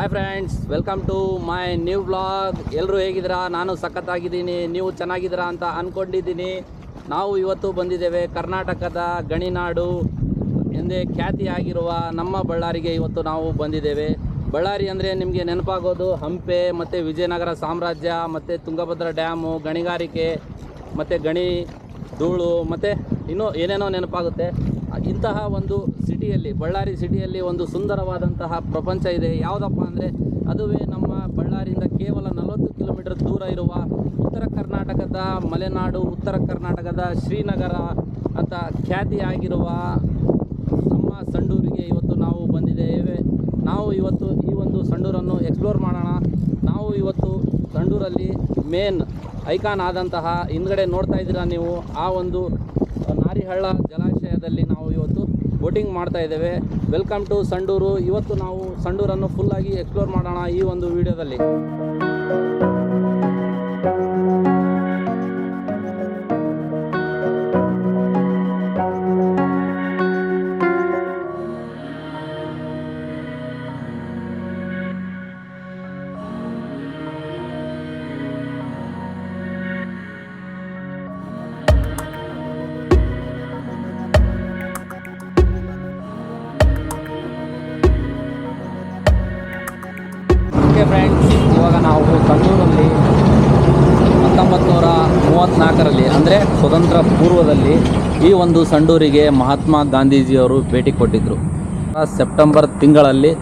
Hi friends welcome to my new blog ಎಲ್ಲರೂ ಹೇಗಿದ್ದೀರಾ? ನಾನು ಸಖತ್ತಾಗಿದ್ದೀನಿ. ನೀವು ಚೆನ್ನಾಗಿದ್ದೀರಾ ಅಂತ ಅಂದ್ಕೊಂಡಿದ್ದೀನಿ ನಾವು ಇವತ್ತು ಬಂದಿದ್ದೇವೆ ಕರ್ನಾಟಕದ ಗಣಿನಾಡು ಎಂದೇ ಖ್ಯಾತಿಯಾಗಿರುವ ನಮ್ಮ ಬಳ್ಳಾರಿಗೆ ಇವತ್ತು ನಾವು ಬಂದಿದ್ದೇವೆ. ಬಳ್ಳಾರಿ ಅಂದರೆ ನಿಮಗೆ ನೆನಪಾಗೋದು ಹಂಪೆ, ಮತ್ತು ವಿಜಯನಗರ ಸಾಮ್ರಾಜ್ಯ, ಮತ್ತು ತುಂಗಭದ್ರಾ ಡ್ಯಾಮು, ಗಣಿಗಾರಿಕೆ, ಮತ್ತು ಗಣಿ ಧೂಳು, ಮತ್ತು ಇನ್ನೂ ಏನೇನೋ ನೆನಪಾಗುತ್ತೆ. ಇಂತಹ ಒಂದು ಸಿಟಿಯಲ್ಲಿ, ಬಳ್ಳಾರಿ ಸಿಟಿಯಲ್ಲಿ ಒಂದು ಸುಂದರವಾದಂತಹ ಪ್ರಪಂಚ ಇದೆ. ಯಾವುದಪ್ಪ ಅಂದರೆ, ಅದುವೇ ನಮ್ಮ ಬಳ್ಳಾರಿಯಿಂದ ಕೇವಲ ನಲವತ್ತು ಕಿಲೋಮೀಟರ್ ದೂರ ಇರುವ ಉತ್ತರ ಕರ್ನಾಟಕದ ಮಲೆನಾಡು, ಉತ್ತರ ಕರ್ನಾಟಕದ ಶ್ರೀನಗರ ಅಂತ ಖ್ಯಾತಿಯಾಗಿರುವ ನಮ್ಮ ಸಂಡೂರಿಗೆ ಇವತ್ತು ನಾವು ಬಂದಿದ್ದೇವೆ. ನಾವು ಇವತ್ತು ಈ ಒಂದು ಸಂಡೂರನ್ನು ಎಕ್ಸ್ಪ್ಲೋರ್ ಮಾಡೋಣ. ನಾವು ಇವತ್ತು ಸಂಡೂರಲ್ಲಿ ಮೇನ್ ಐಕಾನ್ ಆದಂತಹ ಹಿಂದ್ಗಡೆ ನೋಡ್ತಾ ಇದ್ದೀರಾ ನೀವು? ಆ ಒಂದು ನಾರಿಹಳ್ಳ ಜಲಾಶಯದಲ್ಲಿ ನಾವು ಇವತ್ತು ಬೋಟಿಂಗ್ ಮಾಡ್ತಾ ಇದ್ದೇವೆ. ವೆಲ್ಕಮ್ ಟು ಸಂಡೂರು ಇವತ್ತು ನಾವು ಸಂಡೂರನ್ನು ಫುಲ್ಲಾಗಿ ಎಕ್ಸ್ಪ್ಲೋರ್ ಮಾಡೋಣ ಈ ಒಂದು ವಿಡಿಯೋದಲ್ಲಿ ಓಕೆ ಫ್ರೆಂಡ್ಸ್ ಇವಾಗ ನಾವು ಕಣ್ಣೂರಲ್ಲಿ ಹತ್ತೊಂಬತ್ತು ನೂರ ಮೂವತ್ತ್ನಾಲ್ಕರಲ್ಲಿ ಅಂದರೆ ಸ್ವತಂತ್ರ ಪೂರ್ವದಲ್ಲಿ ಈ ಒಂದು ಸಂಡೂರಿಗೆ ಮಹಾತ್ಮ ಗಾಂಧೀಜಿಯವರು ಭೇಟಿ ಕೊಟ್ಟಿದ್ದರು ಸೆಪ್ಟೆಂಬರ್ ತಿಂಗಳಲ್ಲಿ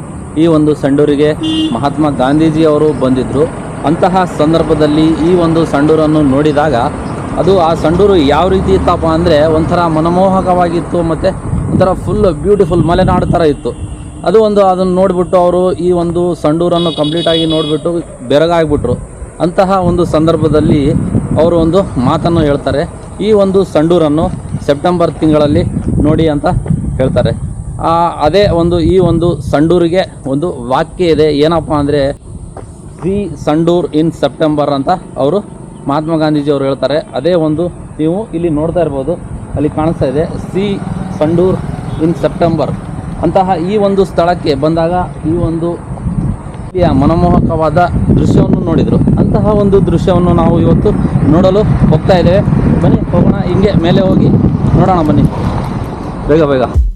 ಈ ಒಂದು ಸಂಡೂರಿಗೆ ಮಹಾತ್ಮ ಗಾಂಧೀಜಿಯವರು ಬಂದಿದ್ದರು ಅಂತಹ ಸಂದರ್ಭದಲ್ಲಿ ಈ ಒಂದು ಸಂಡೂರನ್ನು ನೋಡಿದಾಗ ಅದು ಆ ಸಂಡೂರು ಯಾವ ರೀತಿ ಇತ್ತಪ್ಪ ಅಂದರೆ ಒಂಥರ ಮನಮೋಹಕವಾಗಿತ್ತು ಮತ್ತು ಒಂಥರ ಫುಲ್ ಬ್ಯೂಟಿಫುಲ್ ಮಲೆನಾಡು ಥರ ಇತ್ತು. ಅದು ಒಂದು ಅದನ್ನು ನೋಡಿಬಿಟ್ಟು ಅವರು ಈ ಒಂದು ಸಂಡೂರನ್ನು ಕಂಪ್ಲೀಟಾಗಿ ನೋಡಿಬಿಟ್ಟು ಬೆರಗಾಗ್ಬಿಟ್ರು. ಅಂತಹ ಒಂದು ಸಂದರ್ಭದಲ್ಲಿ ಅವರು ಒಂದು ಮಾತನ್ನು ಹೇಳ್ತಾರೆ. ಈ ಒಂದು ಸಂಡೂರನ್ನು ಸೆಪ್ಟೆಂಬರ್ ತಿಂಗಳಲ್ಲಿ ನೋಡಿ ಅಂತ ಹೇಳ್ತಾರೆ. ಅದೇ ಒಂದು ಈ ಒಂದು ಸಂಡೂರಿಗೆ ಒಂದು ವಾಕ್ಯ ಇದೆ. ಏನಪ್ಪ ಅಂದರೆ ಸಿ ಸಂಡೂರ್ ಇನ್ ಸೆಪ್ಟೆಂಬರ್ ಅಂತ ಅವರು ಮಹಾತ್ಮ ಗಾಂಧೀಜಿ ಅವರು ಹೇಳ್ತಾರೆ. ಅದೇ ಒಂದು ನೀವು ಇಲ್ಲಿ ನೋಡ್ತಾ ಇರ್ಬೋದು. ಅಲ್ಲಿ ಕಾಣಿಸ್ತಾ ಇದೆ. ಸಿ ಸಂಡೂರ್ ಇನ್ ಸೆಪ್ಟೆಂಬರ್ ಅಂತಹ ಈ ಒಂದು ಸ್ಥಳಕ್ಕೆ ಬಂದಾಗ ಈ ಒಂದು ಮನಮೋಹಕವಾದ ದೃಶ್ಯವನ್ನು ನೋಡಿದರು. ಅಂತಹ ಒಂದು ದೃಶ್ಯವನ್ನು ನಾವು ಇವತ್ತು ನೋಡಲು ಹೋಗ್ತಾ ಇದ್ದೇವೆ. ಬನ್ನಿ, ಹೋಗೋಣ, ಹಿಂಗೆ ಮೇಲೆ ಹೋಗಿ. ನೋಡೋಣ, ಬನ್ನಿ. ಬೇಗ ಬೇಗ.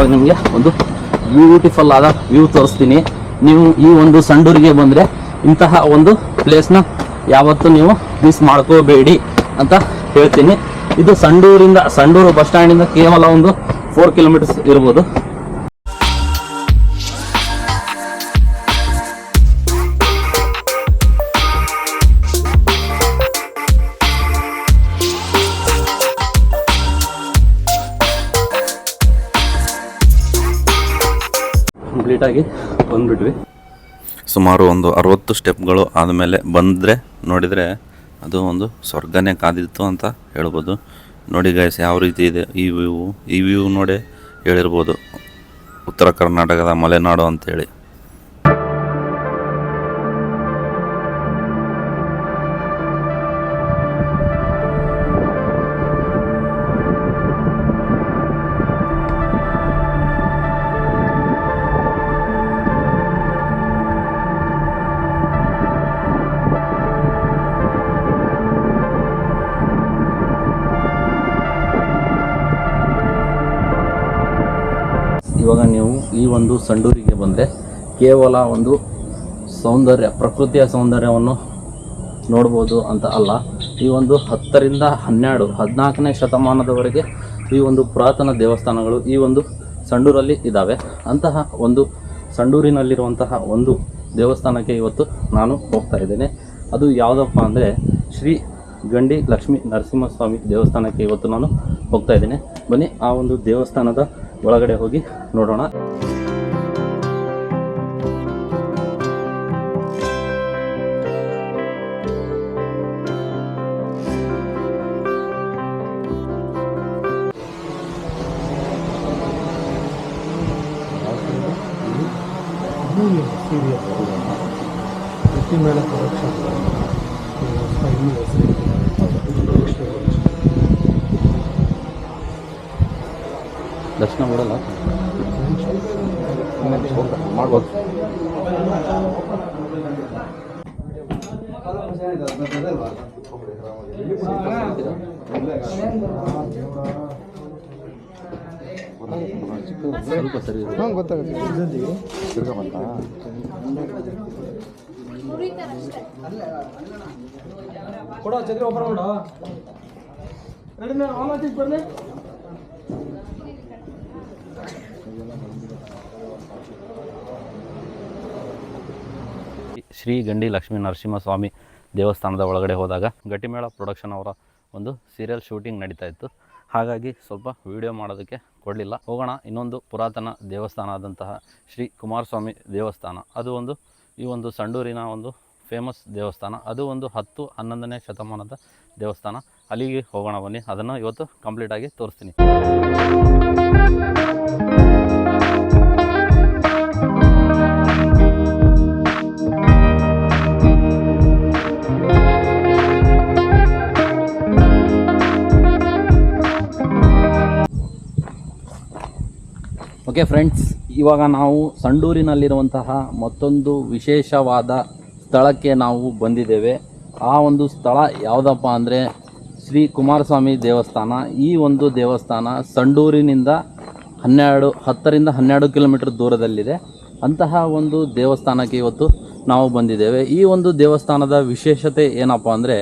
ಇವಾಗ ನಿಮಗೆ ಒಂದು ಬ್ಯೂಟಿಫುಲ್ ಆದ ವ್ಯೂ ತೋರಿಸ್ತೀನಿ. ನೀವು ಈ ಒಂದು ಸಂಡೂರಿಗೆ ಬಂದರೆ ಇಂತಹ ಒಂದು ಪ್ಲೇಸ್ನ ಯಾವತ್ತೂ ನೀವು ಮಿಸ್ ಮಾಡ್ಕೋಬೇಡಿ ಅಂತ ಹೇಳ್ತೀನಿ. ಇದು ಸಂಡೂರಿಂದ, ಸಂಡೂರು ಬಸ್ ಸ್ಟ್ಯಾಂಡಿಂದ ಕೇವಲ ಒಂದು ಫೋರ್ ಕಿಲೋಮೀಟರ್ಸ್ ಇರ್ಬೋದು. ಕಂಪ್ಲೀಟಾಗಿ ಬಂದ್ಬಿಟ್ವಿ. ಸುಮಾರು ಒಂದು ಅರವತ್ತು ಸ್ಟೆಪ್ಗಳು ಆದಮೇಲೆ ಬಂದರೆ ನೋಡಿದರೆ ಅದು ಒಂದು ಸ್ವರ್ಗನೇ ಕಾದಿತ್ತು ಅಂತ ಹೇಳ್ಬೋದು. ನೋಡಿ ಗೈಸ್ ಯಾವ ರೀತಿ ಇದೆ ಈ ವ್ಯೂ ಈ ವ್ಯೂ ನೋಡಿ ಹೇಳಿರ್ಬೋದು. ಉತ್ತರ ಕರ್ನಾಟಕದ ಮಲೆನಾಡು ಅಂತೇಳಿ ಇವಾಗ ನೀವು ಈ ಒಂದು ಸಂಡೂರಿಗೆ ಬಂದರೆ ಕೇವಲ ಒಂದು ಸೌಂದರ್ಯ, ಪ್ರಕೃತಿಯ ಸೌಂದರ್ಯವನ್ನು ನೋಡ್ಬೋದು ಅಂತ ಅಲ್ಲ. ಈ ಒಂದು ಹತ್ತರಿಂದ ಹನ್ನೆರಡು, ಹದಿನಾಲ್ಕನೇ ಶತಮಾನದವರೆಗೆ ಈ ಒಂದು ಪುರಾತನ ದೇವಸ್ಥಾನಗಳು ಈ ಒಂದು ಸಂಡೂರಲ್ಲಿ ಇದ್ದಾವೆ ಅಂತಹ ಒಂದು ಸಂಡೂರಿನಲ್ಲಿರುವಂತಹ ಒಂದು ದೇವಸ್ಥಾನಕ್ಕೆ ಇವತ್ತು ನಾನು ಹೋಗ್ತಾ ಇದ್ದೇನೆ. ಅದು ಯಾವುದಪ್ಪ ಅಂದರೆ ಶ್ರೀ ಗಂಡಿ ಲಕ್ಷ್ಮೀ ನರಸಿಂಹಸ್ವಾಮಿ ದೇವಸ್ಥಾನಕ್ಕೆ ಇವತ್ತು ನಾನು ಹೋಗ್ತಾ ಇದ್ದೇನೆ. ಬನ್ನಿ, ಆ ಒಂದು ದೇವಸ್ಥಾನದ ಒಳಗಡೆ ಹೋಗಿ ನೋಡೋಣ. ಮಾಡ್ಬೋದು ಸ್ವಲ್ಪ ಗೊತ್ತಾಗುತ್ತೆ ತಿರ್ಗಾ ಬಂತಾ? ಚಂದ್ರ ಒಬ್ಬರ ಆನ್ ಬರ್ಲಿ ಶ್ರೀ ಗಂಡಿ ಲಕ್ಷ್ಮೀ ನರಸಿಂಹಸ್ವಾಮಿ ದೇವಸ್ಥಾನದ ಒಳಗಡೆ ಹೋದಾಗ ಗಟ್ಟಿಮೇಳ ಪ್ರೊಡಕ್ಷನ್ ಅವರ ಒಂದು ಸೀರಿಯಲ್ ಶೂಟಿಂಗ್ ನಡೀತಾ ಇತ್ತು. ಹಾಗಾಗಿ ಸ್ವಲ್ಪ ವಿಡಿಯೋ ಮಾಡೋದಕ್ಕೆ ಕೊಡಲಿಲ್ಲ. ಹೋಗೋಣ, ಇನ್ನೊಂದು ಪುರಾತನ ದೇವಸ್ಥಾನ ಆದಂತಹ ಶ್ರೀ ಕುಮಾರಸ್ವಾಮಿ ದೇವಸ್ಥಾನ. ಅದು ಒಂದು, ಈ ಒಂದು ಸಂಡೂರಿನ ಒಂದು ಫೇಮಸ್ ದೇವಸ್ಥಾನ. ಅದು ಒಂದು ಹತ್ತು, ಹನ್ನೊಂದನೇ ಶತಮಾನದ ದೇವಸ್ಥಾನ. ಅಲ್ಲಿಗೆ ಹೋಗೋಣ ಬನ್ನಿ. ಅದನ್ನು ಇವತ್ತು ಕಂಪ್ಲೀಟಾಗಿ ತೋರಿಸ್ತೀನಿ. ಓಕೆ ಫ್ರೆಂಡ್ಸ್, ಇವಾಗ ನಾವು ಸಂಡೂರಿನಲ್ಲಿರುವಂತಹ ಮತ್ತೊಂದು ವಿಶೇಷವಾದ ಸ್ಥಳಕ್ಕೆ ನಾವು ಬಂದಿದ್ದೇವೆ. ಆ ಒಂದು ಸ್ಥಳ ಯಾವುದಪ್ಪ ಅಂದರೆ ಶ್ರೀ ಕುಮಾರಸ್ವಾಮಿ ದೇವಸ್ಥಾನ. ಈ ಒಂದು ದೇವಸ್ಥಾನ ಸಂಡೂರಿನಿಂದ ಹನ್ನೆರಡು, ಹತ್ತರಿಂದ ಹನ್ನೆರಡು ಕಿಲೋಮೀಟರ್ ದೂರದಲ್ಲಿದೆ. ಅಂತಹ ಒಂದು ದೇವಸ್ಥಾನಕ್ಕೆ ಇವತ್ತು ನಾವು ಬಂದಿದ್ದೇವೆ. ಈ ಒಂದು ದೇವಸ್ಥಾನದ ವಿಶೇಷತೆ ಏನಪ್ಪ ಅಂದರೆ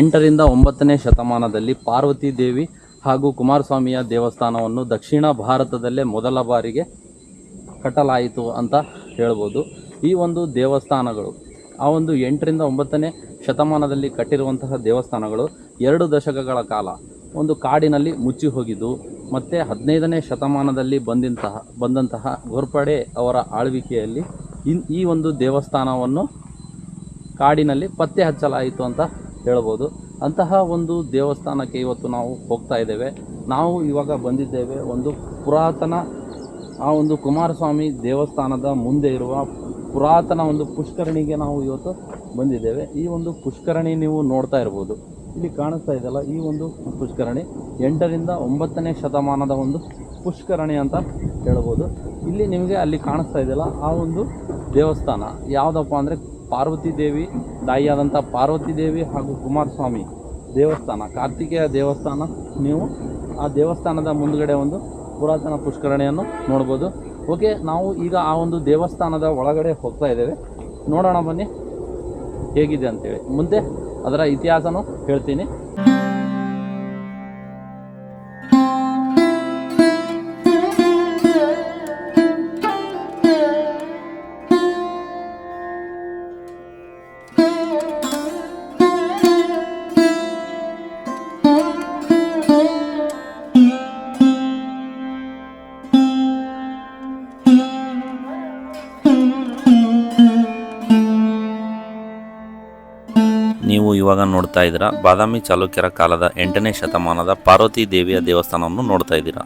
ಎಂಟರಿಂದ ಒಂಬತ್ತನೇ ಶತಮಾನದಲ್ಲಿ ಪಾರ್ವತಿ ದೇವಿ ಹಾಗೂ ಕುಮಾರಸ್ವಾಮಿಯ ದೇವಸ್ಥಾನವನ್ನು ದಕ್ಷಿಣ ಭಾರತದಲ್ಲೇ ಮೊದಲ ಬಾರಿಗೆ ಕಟ್ಟಲಾಯಿತು ಅಂತ ಹೇಳ್ಬೋದು. ಈ ಒಂದು ದೇವಸ್ಥಾನಗಳು, ಆ ಒಂದು ಎಂಟರಿಂದ ಒಂಬತ್ತನೇ ಶತಮಾನದಲ್ಲಿ ಕಟ್ಟಿರುವಂತಹ ದೇವಸ್ಥಾನಗಳು ಎರಡು ದಶಕಗಳ ಕಾಲ ಒಂದು ಕಾಡಿನಲ್ಲಿ ಮುಚ್ಚಿ ಹೋಗಿದ್ದು, ಮತ್ತು ಹದಿನೈದನೇ ಶತಮಾನದಲ್ಲಿ ಬಂದಂತಹ ಬಂದಂತಹ ಘೋರ್ಪಡೆ ಅವರ ಆಳ್ವಿಕೆಯಲ್ಲಿ ಇನ್ ಈ ಒಂದು ದೇವಸ್ಥಾನವನ್ನು ಕಾಡಿನಲ್ಲಿ ಪತ್ತೆ ಹಚ್ಚಲಾಯಿತು ಅಂತ ಹೇಳ್ಬೋದು. ಅಂತಹ ಒಂದು ದೇವಸ್ಥಾನಕ್ಕೆ ಇವತ್ತು ನಾವು ಹೋಗ್ತಾ ಇದ್ದೇವೆ. ನಾವು ಇವಾಗ ಬಂದಿದ್ದೇವೆ ಒಂದು ಪುರಾತನ, ಆ ಒಂದು ಕುಮಾರಸ್ವಾಮಿ ದೇವಸ್ಥಾನದ ಮುಂದೆ ಇರುವ ಪುರಾತನ ಒಂದು ಪುಷ್ಕರಣಿಗೆ ನಾವು ಇವತ್ತು ಬಂದಿದ್ದೇವೆ. ಈ ಒಂದು ಪುಷ್ಕರಣಿ ನೀವು ನೋಡ್ತಾ ಇರ್ಬೋದು. ಇಲ್ಲಿ ಕಾಣಿಸ್ತಾ ಇದೆಯಲ್ಲ, ಈ ಒಂದು ಪುಷ್ಕರಣಿ ಎಂಟರಿಂದ ಒಂಬತ್ತನೇ ಶತಮಾನದ ಒಂದು ಪುಷ್ಕರಣಿ ಅಂತ ಹೇಳ್ಬೋದು. ಇಲ್ಲಿ ನಿಮಗೆ ಅಲ್ಲಿ ಕಾಣಿಸ್ತಾ ಇದೆಯಲ್ಲ, ಆ ಒಂದು ದೇವಸ್ಥಾನ ಯಾವುದಪ್ಪ ಅಂದರೆ ಪಾರ್ವತಿ ದೇವಿ ತಾಯಿಯಾದಂಥ ಪಾರ್ವತಿ ದೇವಿ ಹಾಗೂ ಕುಮಾರಸ್ವಾಮಿ ದೇವಸ್ಥಾನ, ಕಾರ್ತಿಕೇಯ ದೇವಸ್ಥಾನ. ನೀವು ಆ ದೇವಸ್ಥಾನದ ಮುಂದುಗಡೆ ಒಂದು ಪುರಾತನ ಪುಷ್ಕರಣಿಯನ್ನು ನೋಡ್ಬೋದು. ಓಕೆ, ನಾವು ಈಗ ಆ ಒಂದು ದೇವಸ್ಥಾನದ ಒಳಗಡೆ ಹೋಗ್ತಾ ಇದ್ದೇವೆ. ನೋಡೋಣ ಬನ್ನಿ ಹೇಗಿದೆ ಅಂತೇಳಿ. ಮುಂದೆ ಅದರ ಇತಿಹಾಸನೂ ಹೇಳ್ತೀನಿ. ಇವಾಗ ನೋಡ್ತಾ ಇದ್ದೀರಾ, ಬಾದಾಮಿ ಚಾಲುಕ್ಯರ ಕಾಲದ ಎಂಟನೇ ಶತಮಾನದ ಪಾರ್ವತಿ ದೇವಿಯ ದೇವಸ್ಥಾನವನ್ನು ನೋಡ್ತಾ ಇದ್ದೀರಾ.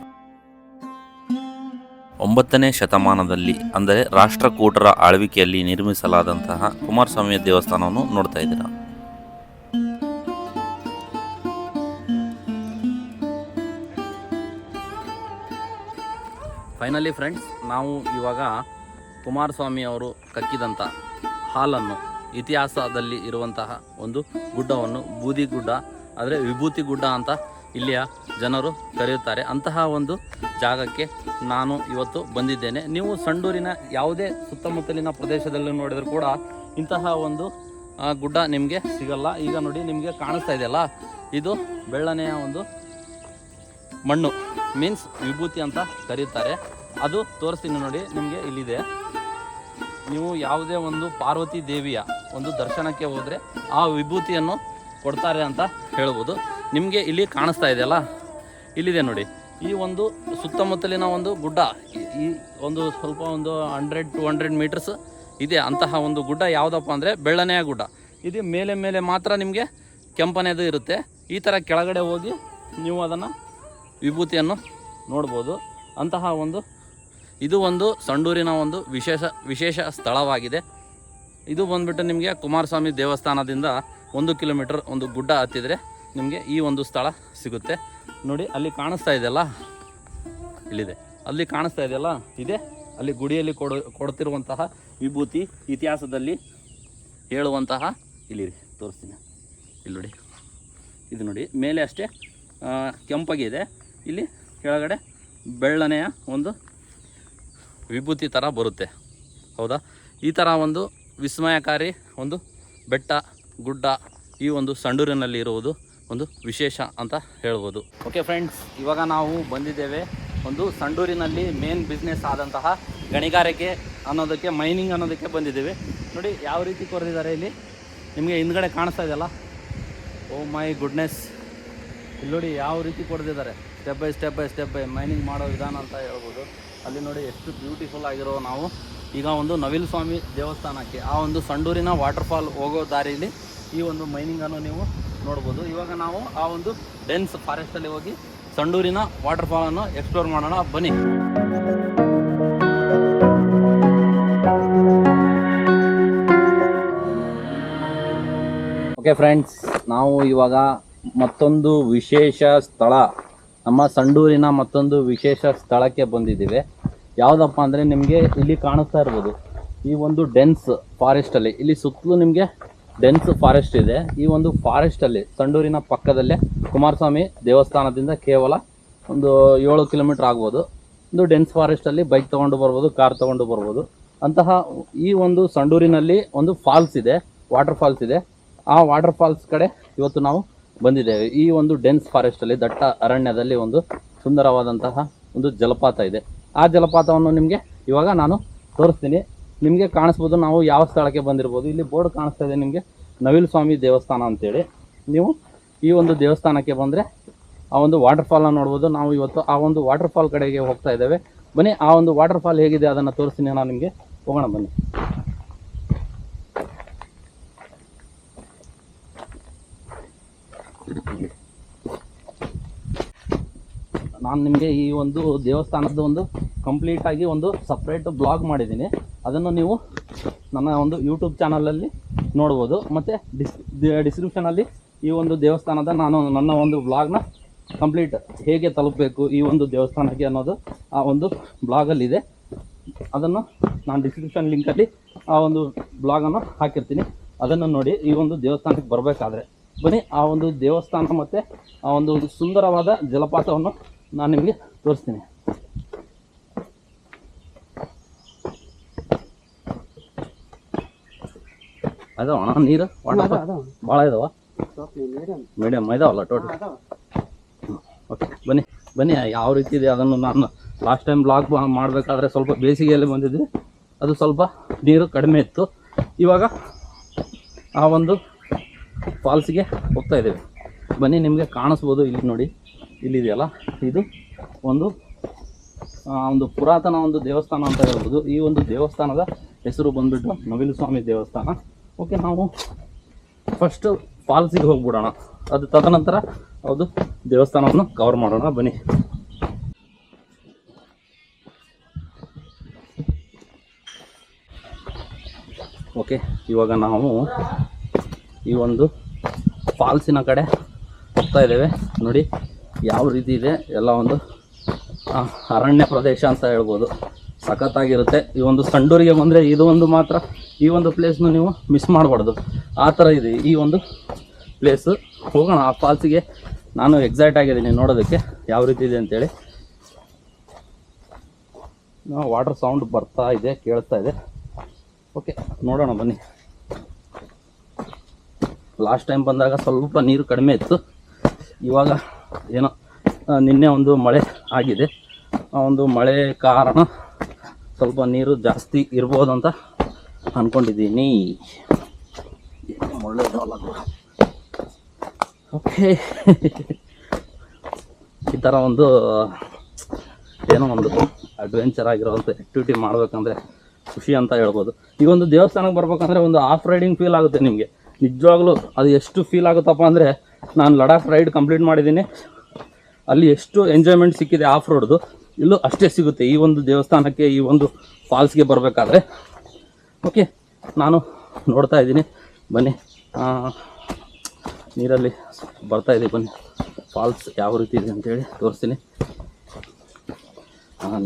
ಒಂಬತ್ತನೇ ಶತಮಾನದಲ್ಲಿ, ಅಂದರೆ ರಾಷ್ಟ್ರಕೂಟರ ಆಳ್ವಿಕೆಯಲ್ಲಿ ನಿರ್ಮಿಸಲಾದಂತಹ ಕುಮಾರಸ್ವಾಮಿಯ ದೇವಸ್ಥಾನವನ್ನು ನೋಡ್ತಾ ಇದ್ದೀರಾ. ಫೈನಲಿ ಫ್ರೆಂಡ್ಸ್ ನಾವು ಇವಾಗ ಕುಮಾರಸ್ವಾಮಿ ಅವರು ಕಕ್ಕಿದಂಥ ಹಾಲನ್ನು ಇತಿಹಾಸದಲ್ಲಿ ಇರುವಂತಹ ಒಂದು ಗುಡ್ಡವನ್ನು ಬೂದಿ ಗುಡ್ಡ, ಆದರೆ ವಿಭೂತಿ ಗುಡ್ಡ ಅಂತ ಇಲ್ಲಿಯ ಜನರು ಕರೆಯುತ್ತಾರೆ. ಅಂತಹ ಒಂದು ಜಾಗಕ್ಕೆ ನಾನು ಇವತ್ತು ಬಂದಿದ್ದೇನೆ. ನೀವು ಸಂಡೂರಿನ ಯಾವುದೇ ಸುತ್ತಮುತ್ತಲಿನ ಪ್ರದೇಶದಲ್ಲಿ ನೋಡಿದರೂ ಕೂಡ ಇಂತಹ ಒಂದು ಗುಡ್ಡ ನಿಮಗೆ ಸಿಗಲ್ಲ. ಈಗ ನೋಡಿ ನಿಮಗೆ ಕಾಣಿಸ್ತಾ ಇದೆಯಲ್ಲ ಇದು ಬೆಳ್ಳನೆಯ ಒಂದು ಮಣ್ಣು ಮೀನ್ಸ್ ವಿಭೂತಿ ಅಂತ ಕರೀತಾರೆ. ಅದು ತೋರಿಸ್ತೀನಿ ನೋಡಿ, ನಿಮಗೆ ಇಲ್ಲಿದೆ. ನೀವು ಯಾವುದೇ ಒಂದು ಪಾರ್ವತಿ ದೇವಿಯ ಒಂದು ದರ್ಶನಕ್ಕೆ ಹೋದರೆ ಆ ವಿಭೂತಿಯನ್ನು ಕೊಡ್ತಾರೆ ಅಂತ ಹೇಳ್ಬೋದು. ನಿಮಗೆ ಇಲ್ಲಿ ಕಾಣಿಸ್ತಾ ಇದೆಯಲ್ಲ ಇಲ್ಲಿದೆ ನೋಡಿ. ಈ ಒಂದು ಸುತ್ತಮುತ್ತಲಿನ ಒಂದು ಗುಡ್ಡ, ಈ- ಈ ಒಂದು ಸ್ವಲ್ಪ ಒಂದು ಹಂಡ್ರೆಡ್ ಟು ಹಂಡ್ರೆಡ್ ಮೀಟರ್ಸ್ ಇದೆ. ಅಂತಹ ಒಂದು ಗುಡ್ಡ ಯಾವುದಪ್ಪ ಅಂದರೆ ಬೆಳ್ಳನೆಯ ಗುಡ್ಡ. ಇದು ಮೇಲೆ ಮೇಲೆ ಮಾತ್ರ ನಿಮಗೆ ಕೆಂಪನೆಯದು ಇರುತ್ತೆ. ಈ ಥರ ಕೆಳಗಡೆ ಹೋಗಿ ನೀವು ಅದನ್ನು ವಿಭೂತಿಯನ್ನು ನೋಡ್ಬೋದು. ಅಂತಹ ಒಂದು, ಇದು ಒಂದು ಸಂಡೂರಿನ ಒಂದು ವಿಶೇಷ ವಿಶೇಷ ಸ್ಥಳವಾಗಿದೆ. ಇದು ಬಂದ್ಬಿಟ್ಟು ನಿಮಗೆ ಕುಮಾರಸ್ವಾಮಿ ದೇವಸ್ಥಾನದಿಂದ ಒಂದು ಕಿಲೋಮೀಟರ್ ಒಂದು ಗುಡ್ಡ ಹತ್ತಿದರೆ ನಿಮಗೆ ಈ ಒಂದು ಸ್ಥಳ ಸಿಗುತ್ತೆ. ನೋಡಿ, ಅಲ್ಲಿ ಕಾಣಿಸ್ತಾ ಇದೆಯಲ್ಲ? ಇಲ್ಲಿದೆ. ಅಲ್ಲಿ ಕಾಣಿಸ್ತಾ ಇದೆಯಲ್ಲ? ಇದೆ. ಅಲ್ಲಿ ಗುಡಿಯಲ್ಲಿ ಕೊಡ, ಕೊಡ್ತಿರುವಂತಹ ವಿಭೂತಿ ಇತಿಹಾಸದಲ್ಲಿ ಹೇಳುವಂತಹ ಇಲ್ಲಿ ತೋರಿಸ್ತೀನಿ. ಇಲ್ಲಿ ನೋಡಿ. ಇದು ನೋಡಿ, ಮೇಲೆ ಅಷ್ಟೇ ಕೆಂಪಾಗಿದೆ ಇಲ್ಲಿ ಕೆಳಗಡೆ ಬೆಳ್ಳನೆಯ ಒಂದು ವಿಭೂತಿ ಥರ ಬರುತ್ತೆ. ಹೌದಾ? ಈ ಥರ ಒಂದು ವಿಸ್ಮಯಕಾರಿ ಒಂದು ಬೆಟ್ಟ, ಗುಡ್ಡ ಈ ಒಂದು ಸಂಡೂರಿನಲ್ಲಿ ಇರುವುದು ಒಂದು ವಿಶೇಷ ಅಂತ ಹೇಳ್ಬೋದು. ಓಕೆ ಫ್ರೆಂಡ್ಸ್ ಇವಾಗ ನಾವು ಬಂದಿದ್ದೇವೆ ಒಂದು ಸಂಡೂರಿನಲ್ಲಿ ಮೇನ್ ಬಿಸ್ನೆಸ್ ಆದಂತಹ ಗಣಿಗಾರಿಕೆ ಅನ್ನೋದಕ್ಕೆ ಮೈನಿಂಗ್ ಅನ್ನೋದಕ್ಕೆ ಬಂದಿದ್ದೇವೆ. ನೋಡಿ, ಯಾವ ರೀತಿ ಕೊರೆದಿದ್ದಾರೆ ಇಲ್ಲಿ? ನಿಮಗೆ ಹಿಂದ್ಗಡೆ ಕಾಣಿಸ್ತಾ ಇದೆಯಲ್ಲ? ಓ ಮೈ ಗುಡ್ನೆಸ್ ಇಲ್ಲಿ ನೋಡಿ ಯಾವ ರೀತಿ ಕೊಡ್ದಿದ್ದಾರೆ step by step by step by mining ಮಾಡೋ ವಿಧಾನ ಅಂತ ಹೇಳ್ಬೋದು. ಅಲ್ಲಿ ನೋಡಿ ಎಷ್ಟು ಬ್ಯೂಟಿಫುಲ್ ಆಗಿರೋ ನಾವು ಈಗ ಒಂದು ನವಿಲ್ ಸ್ವಾಮಿ ದೇವಸ್ಥಾನಕ್ಕೆ, ಆ ಒಂದು ಸಂಡೂರಿನ ವಾಟರ್ಫಾಲ್ ಹೋಗೋ ದಾರಿಯಲ್ಲಿ ಈ ಒಂದು ಮೈನಿಂಗನ್ನು ನೀವು ನೋಡ್ಬೋದು. ಇವಾಗ ನಾವು ಆ ಒಂದು ಡೆನ್ಸ್ ಫಾರೆಸ್ಟಲ್ಲಿ ಹೋಗಿ ಸಂಡೂರಿನ ವಾಟರ್ಫಾಲನ್ನು ಎಕ್ಸ್ಪ್ಲೋರ್ ಮಾಡೋಣ. ಬನ್ನಿ. ಓಕೆ ಫ್ರೆಂಡ್ಸ್ ನಾವು ಇವಾಗ ಮತ್ತೊಂದು ವಿಶೇಷ ಸ್ಥಳ, ನಮ್ಮ ಸಂಡೂರಿನ ಮತ್ತೊಂದು ವಿಶೇಷ ಸ್ಥಳಕ್ಕೆ ಬಂದಿದ್ದೀವಿ. ಯಾವುದಪ್ಪ ಅಂದರೆ ನಿಮಗೆ ಇಲ್ಲಿ ಕಾಣಿಸ್ತಾ ಇರ್ಬೋದು. ಈ ಒಂದು ಡೆನ್ಸ್ ಫಾರೆಸ್ಟಲ್ಲಿ ಇಲ್ಲಿ ಸುತ್ತಲೂ ನಿಮಗೆ ಡೆನ್ಸ್ ಫಾರೆಸ್ಟ್ ಇದೆ. ಈ ಒಂದು ಫಾರೆಸ್ಟಲ್ಲಿ ಸಂಡೂರಿನ ಪಕ್ಕದಲ್ಲೇ ಕುಮಾರಸ್ವಾಮಿ ದೇವಸ್ಥಾನದಿಂದ ಕೇವಲ ಒಂದು ಏಳು ಕಿಲೋಮೀಟ್ರ್ ಆಗ್ಬೋದು. ಒಂದು ಡೆನ್ಸ್ ಫಾರೆಸ್ಟಲ್ಲಿ ಬೈಕ್ ತೊಗೊಂಡು ಬರ್ಬೋದು ಕಾರ್ ತೊಗೊಂಡು ಬರ್ಬೋದು. ಅಂತಹ ಈ ಒಂದು ಸಂಡೂರಿನಲ್ಲಿ ಒಂದು ಫಾಲ್ಸ್ ಇದೆ ವಾಟರ್ ಫಾಲ್ಸ್ ಇದೆ. ಆ ವಾಟರ್ ಫಾಲ್ಸ್ ಕಡೆ ಇವತ್ತು ನಾವು ಬಂದಿದ್ದೇವೆ. ಈ ಒಂದು ಡೆನ್ಸ್ ಫಾರೆಸ್ಟಲ್ಲಿ ದಟ್ಟ ಅರಣ್ಯದಲ್ಲಿ ಒಂದು ಸುಂದರವಾದಂತಹ ಒಂದು ಜಲಪಾತ ಇದೆ. ಆ ಜಲಪಾತವನ್ನು ನಿಮಗೆ ಇವಾಗ ನಾನು ತೋರಿಸ್ತೀನಿ. ನಿಮಗೆ ಕಾಣಿಸ್ಬೋದು ನಾವು ಯಾವ ಸ್ಥಳಕ್ಕೆ ಬಂದಿರ್ಬೋದು. ಇಲ್ಲಿ ಬೋರ್ಡ್ ಕಾಣಿಸ್ತಾ ಇದೆ ನಿಮಗೆ ನವಿಲ್ ಸ್ವಾಮಿ ದೇವಸ್ಥಾನ ಅಂತೇಳಿ. ನೀವು ಈ ಒಂದು ದೇವಸ್ಥಾನಕ್ಕೆ ಬಂದರೆ ಆ ಒಂದು ವಾಟರ್ ಅನ್ನು ನೋಡ್ಬೋದು. ನಾವು ಇವತ್ತು ಆ ಒಂದು ವಾಟರ್ಫಾಲ್ ಕಡೆಗೆ ಹೋಗ್ತಾ ಇದ್ದೇವೆ. ಬನ್ನಿ, ಆ ಒಂದು ವಾಟರ್ಫಾಲ್ ಹೇಗಿದೆ ಅದನ್ನು ತೋರಿಸ್ತೀನಿ ನಾನು ನಿಮಗೆ. ಹೋಗೋಣ ಬನ್ನಿ. ನಾನು ನಿಮಗೆ ಈ ಒಂದು ದೇವಸ್ಥಾನದ ಒಂದು ಕಂಪ್ಲೀಟಾಗಿ ಒಂದು ಸಪ್ರೇಟ್ ಬ್ಲಾಗ್ ಮಾಡಿದ್ದೀನಿ. ಅದನ್ನು ನೀವು ನನ್ನ ಒಂದು ಯೂಟ್ಯೂಬ್ ಚಾನಲಲ್ಲಿ ನೋಡ್ಬೋದು. ಮತ್ತು ಡಿಸ್ ಡಿಸ್ಕ್ರಿಪ್ಷನಲ್ಲಿ ಈ ಒಂದು ದೇವಸ್ಥಾನದ ನಾನು ನನ್ನ ಒಂದು ಬ್ಲಾಗ್ನ ಕಂಪ್ಲೀಟ್ ಹೇಗೆ ತಲುಪಬೇಕು ಈ ಒಂದು ದೇವಸ್ಥಾನಕ್ಕೆ ಅನ್ನೋದು ಆ ಒಂದು ಬ್ಲಾಗಲ್ಲಿದೆ ಅದನ್ನು ನಾನು ಡಿಸ್ಕ್ರಿಪ್ಷನ್ ಲಿಂಕಲ್ಲಿ ಆ ಒಂದು ಬ್ಲಾಗನ್ನು ಹಾಕಿರ್ತೀನಿ. ಅದನ್ನು ನೋಡಿ ಈ ಒಂದು ದೇವಸ್ಥಾನಕ್ಕೆ ಬರಬೇಕಾದ್ರೆ. ಬನ್ನಿ, ಆ ಒಂದು ದೇವಸ್ಥಾನ ಮತ್ತು ಆ ಒಂದು ಸುಂದರವಾದ ಜಲಪಾತವನ್ನು ನಾನು ನಿಮಗೆ ತೋರಿಸ್ತೀನಿ. ಅದಾವ ಅಣ್ಣ ನೀರು? ಒಣ ಭಾಳ ಇದಾವ? ಮೀಡಿಯಮ್ ಇದಾವಲ್ಲ ಟೋಟಲ್ ಓಕೆ ಬನ್ನಿ ಬನ್ನಿ ಯಾವ ರೀತಿ ಇದೆ ಅದನ್ನು ನಾನು ಲಾಸ್ಟ್ ಟೈಮ್ ಬ್ಲಾಗ್ ಮಾಡಬೇಕಾದ್ರೆ ಸ್ವಲ್ಪ ಬೇಸಿಗೆಯಲ್ಲಿ ಬಂದಿದ್ವಿ ಅದು ಸ್ವಲ್ಪ ನೀರು ಕಡಿಮೆ ಇತ್ತು. ಇವಾಗ ಆ ಒಂದು ಫಾಲ್ಸಿಗೆ ಹೋಗ್ತಾ ಇದ್ದೇವೆ. ಬನ್ನಿ ನಿಮಗೆ ಕಾಣಿಸ್ಬೋದು ಇಲ್ಲಿ ನೋಡಿ. ಇಲ್ಲಿದೆಯಲ್ಲ? ಇದು ಒಂದು ಒಂದು ಪುರಾತನ ಒಂದು ದೇವಸ್ಥಾನ ಅಂತ ಹೇಳ್ಬೋದು. ಈ ಒಂದು ದೇವಸ್ಥಾನದ ಹೆಸರು ಬಂದ್ಬಿಟ್ಟು ನವಿಲು ಸ್ವಾಮಿ ದೇವಸ್ಥಾನ. ಓಕೆ ನಾವು ಫಸ್ಟು ಫಾಲ್ಸಿಗೆ ಹೋಗ್ಬಿಡೋಣ. ಅದು ತದನಂತರ ಅದು ದೇವಸ್ಥಾನವನ್ನು ಕವರ್ ಮಾಡೋಣ. ಬನ್ನಿ. ಓಕೆ ಇವಾಗ ನಾವು ಈ ಒಂದು ಫಾಲ್ಸಿನ ಕಡೆ ಹೋಗ್ತಾ ಇದ್ದೇವೆ. ನೋಡಿ ಯಾವ ರೀತಿ ಇದೆ? ಎಲ್ಲ ಒಂದು ಅರಣ್ಯ ಪ್ರದೇಶ ಅಂತ ಹೇಳ್ಬೋದು. ಸಖತ್ತಾಗಿರುತ್ತೆ. ಈ ಒಂದು ಸಂಡೂರಿಗೆ ಬಂದರೆ ಇದು ಒಂದು ಮಾತ್ರ, ಈ ಒಂದು ಪ್ಲೇಸ್ನು ನೀವು ಮಿಸ್ ಮಾಡಬಾರ್ದು. ಆ ಥರ ಇದೆ ಈ ಒಂದು ಪ್ಲೇಸು ಹೋಗೋಣ. ಆ ಫಾಲ್ಸಿಗೆ ನಾನು ಎಕ್ಸೈಟ್ ಆಗಿದ್ದೀನಿ ನೋಡೋದಕ್ಕೆ ಯಾವ ರೀತಿ ಇದೆ ಅಂತೇಳಿ. ವಾಟರ್ ಸೌಂಡ್ ಬರ್ತಾ ಇದೆ, ಕೇಳ್ತಾ ಇದೆ. ಓಕೆ ನೋಡೋಣ ಬನ್ನಿ. ಲಾಸ್ಟ್ ಟೈಮ್ ಬಂದಾಗ ಸ್ವಲ್ಪ ನೀರು ಕಡಿಮೆ ಇತ್ತು. ಇವಾಗ ಏನೋ ನಿನ್ನೆ ಒಂದು ಮಳೆ ಆಗಿದೆ. ಆ, ಒಂದು ಮಳೆ ಕಾರಣ ಸ್ವಲ್ಪ ನೀರು ಜಾಸ್ತಿ ಇರ್ಬೋದು ಅಂತ ಅಂದ್ಕೊಂಡಿದ್ದೀನಿ ಒಳ್ಳೆಯದಲ್ಲ ಓಕೆ ಈ ಥರ ಒಂದು, ಏನೋ ಒಂದು ಅಡ್ವೆಂಚರ್ ಆಗಿರೋವಂಥ ಆ್ಯಕ್ಟಿವಿಟಿ ಮಾಡಬೇಕಂದ್ರೆ ಖುಷಿ ಅಂತ ಹೇಳ್ಬೋದು. ಈಗ ಒಂದು ದೇವಸ್ಥಾನಕ್ಕೆ ಬರ್ಬೇಕಂದ್ರೆ ಒಂದು ಆಫ್ ರೈಡಿಂಗ್ ಫೀಲ್ ಆಗುತ್ತೆ ನಿಮಗೆ. ನಿಜವಾಗ್ಲೂ ಅದು ಎಷ್ಟು ಫೀಲ್ ಆಗುತ್ತಪ್ಪ ಅಂದರೆ ನಾನು ಲಡಾಖ್ ರೈಡ್ ಕಂಪ್ಲೀಟ್ ಮಾಡಿದ್ದೀನಿ ಅಲ್ಲಿ ಎಷ್ಟು ಎಂಜಾಯ್ಮೆಂಟ್ ಸಿಕ್ಕಿದೆ ಆಫ್ ರೋಡ್ದು ಇಲ್ಲೂ ಅಷ್ಟೇ ಸಿಗುತ್ತೆ. ಈ ಒಂದು ದೇವಸ್ಥಾನಕ್ಕೆ, ಈ ಒಂದು ಫಾಲ್ಸ್ಗೆ ಬರಬೇಕಾದ್ರೆ. ಓಕೆ ನಾನು ನೋಡ್ತಾ ಇದ್ದೀನಿ. ಬನ್ನಿ. ನೀರಲ್ಲಿ ಬರ್ತಾ ಇದೆ, ಬನ್ನಿ. ಫಾಲ್ಸ್ ಯಾವ ರೀತಿ ಇದೆ ಅಂತೇಳಿ ತೋರಿಸ್ತೀನಿ.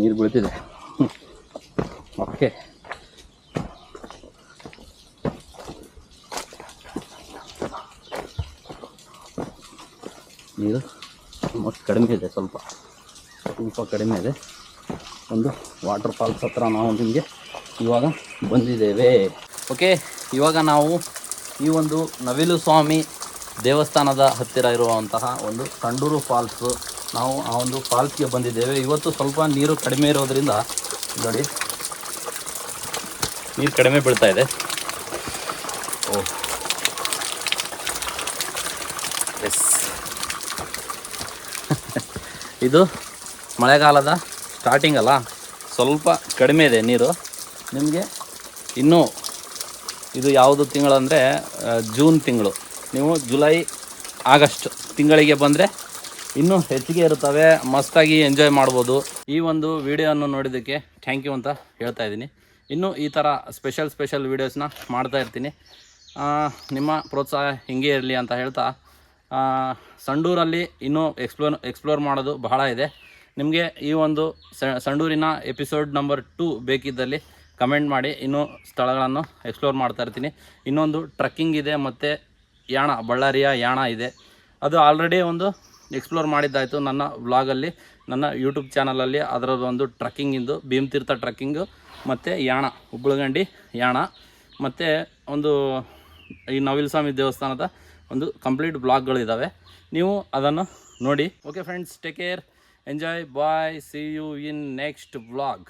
ನೀರು ಬೀಳ್ತಿದೆ. ಓಕೆ ನೀರು ಆಲ್ಮೋಸ್ಟ್ ಕಡಿಮೆ ಇದೆ ಸ್ವಲ್ಪ. ಸ್ವಲ್ಪ ಕಡಿಮೆ ಇದೆ. ಒಂದು ವಾಟರ್ ಫಾಲ್ಸ್ ಹತ್ರ ನಾವು ನಿಮಗೆ ಇವಾಗ ಬಂದಿದ್ದೇವೆ. ಓಕೆ ಇವಾಗ ನಾವು ಈ ಒಂದು ನವಿಲು ಸ್ವಾಮಿ ದೇವಸ್ಥಾನದ ಹತ್ತಿರ ಇರುವಂತಹ ಒಂದು ಸಂಡೂರು ಫಾಲ್ಸು ನಾವು ಆ ಒಂದು ಫಾಲ್ಸ್ಗೆ ಬಂದಿದ್ದೇವೆ. ಇವತ್ತು ಸ್ವಲ್ಪ ನೀರು ಕಡಿಮೆ ಇರೋದ್ರಿಂದ ನೋಡಿ, ನೀರು ಕಡಿಮೆ ಬೀಳ್ತಾ ಇದೆ. ಇದು ಮಳೆಗಾಲದ ಸ್ಟಾರ್ಟಿಂಗ್ ಅಲ್ಲ, ಸ್ವಲ್ಪ ಕಡಿಮೆ ಇದೆ ನೀರು. ನಿಮಗೆ ಇನ್ನೂ ಇದು ಯಾವುದು ತಿಂಗಳು ಅಂದರೆ ಜೂನ್ ತಿಂಗಳು. ನೀವು ಜುಲೈ, ಆಗಸ್ಟ್ ತಿಂಗಳಿಗೆ ಬಂದರೆ ಇನ್ನೂ ಹೆಚ್ಚಿಗೆ ಇರುತ್ತವೆ, ಮಸ್ತಾಗಿ ಎಂಜಾಯ್ ಮಾಡ್ಬೋದು. ಈ ಒಂದು ವಿಡಿಯೋವನ್ನು ನೋಡಿದ್ದಕ್ಕೆ ಥ್ಯಾಂಕ್ ಯು ಅಂತ ಹೇಳ್ತಾ ಇದ್ದೀನಿ. ಇನ್ನೂ ಈ ಥರ ಸ್ಪೆಷಲ್ ಸ್ಪೆಷಲ್ ವೀಡಿಯೋಸ್ನ ಮಾಡ್ತಾ ಇರ್ತೀನಿ. ನಿಮ್ಮ ಪ್ರೋತ್ಸಾಹ ಹಿಂಗೆ ಇರಲಿ ಅಂತ ಹೇಳ್ತಾ ಸಂಡೂರಲ್ಲಿ ಇನ್ನೂ ಎಕ್ಸ್ಪ್ಲೋರ್ ಎಕ್ಸ್ಪ್ಲೋರ್ ಮಾಡೋದು ಬಹಳ ಇದೆ. ನಿಮಗೆ ಈ ಒಂದು ಸಂಡೂರಿನ ಎಪಿಸೋಡ್ ನಂಬರ್ ಟೂ ಬೇಕಿದ್ದಲ್ಲಿ ಕಮೆಂಟ್ ಮಾಡಿ, ಇನ್ನೂ ಸ್ಥಳಗಳನ್ನು ಎಕ್ಸ್ಪ್ಲೋರ್ ಮಾಡ್ತಾ ಇರ್ತೀನಿ. ಇನ್ನೊಂದು ಟ್ರಕ್ಕಿಂಗ್ ಇದೆ ಮತ್ತು ಯಾಣ, ಬಳ್ಳಾರಿಯ ಯಾಣ ಇದೆ. ಅದು ಆಲ್ರೆಡಿ ಒಂದು ಎಕ್ಸ್ಪ್ಲೋರ್ ಮಾಡಿದ್ದಾಯಿತು ನನ್ನ ವ್ಲಾಗಲ್ಲಿ ನನ್ನ ಯೂಟ್ಯೂಬ್ ಚಾನಲಲ್ಲಿ ಅದರದ್ದು ಒಂದು ಟ್ರಕ್ಕಿಂಗಿಂದು ಭೀಮತೀರ್ಥ ಟ್ರಕ್ಕಿಂಗು ಮತ್ತು ಯಾಣ ಹುಬ್ಬಳಗಂಡಿ ಯಾಣ. ಮತ್ತು ಒಂದು ಈ ನವಿಲಸ್ವಾಮಿ ದೇವಸ್ಥಾನದ ಒಂದು ಕಂಪ್ಲೀಟ್ ಬ್ಲಾಗ್ಗಳಿದ್ದಾವೆ ನೀವು ಅದನ್ನು ನೋಡಿ. Okay friends take care enjoy bye see you in next blog